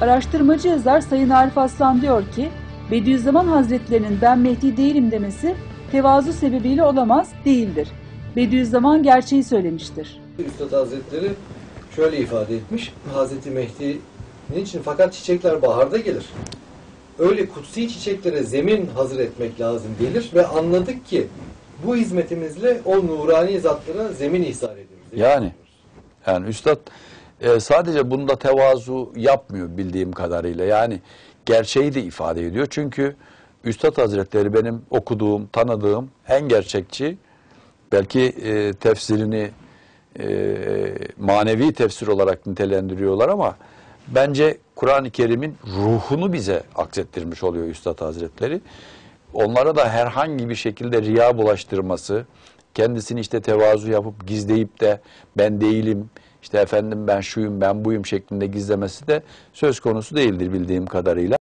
Araştırmacı yazar Sayın Arif Aslan diyor ki, Bediüzzaman Hazretlerinin ben Mehdi değilim demesi tevazu sebebiyle olamaz, değildir. Bediüzzaman gerçeği söylemiştir. Üstad Hazretleri şöyle ifade etmiş. Hazreti Mehdi niçin? Fakat çiçekler baharda gelir. Öyle kutsi çiçeklere zemin hazır etmek lazım gelir ve anladık ki bu hizmetimizle o nurani zatlara zemin ihsar ediyoruz. Zemin Yani. ediyoruz. Yani üstad e, sadece bunda tevazu yapmıyor bildiğim kadarıyla. Yani gerçeği de ifade ediyor. Çünkü Üstad Hazretleri benim okuduğum, tanıdığım en gerçekçi, belki e, tefsirini e, manevi tefsir olarak nitelendiriyorlar ama bence Kur'an-ı Kerim'in ruhunu bize aksettirmiş oluyor Üstad Hazretleri. Onlara da herhangi bir şekilde riya bulaştırması, kendisini işte tevazu yapıp gizleyip de ben değilim, işte efendim ben şuyum, ben buyum şeklinde gizlemesi de söz konusu değildir bildiğim kadarıyla.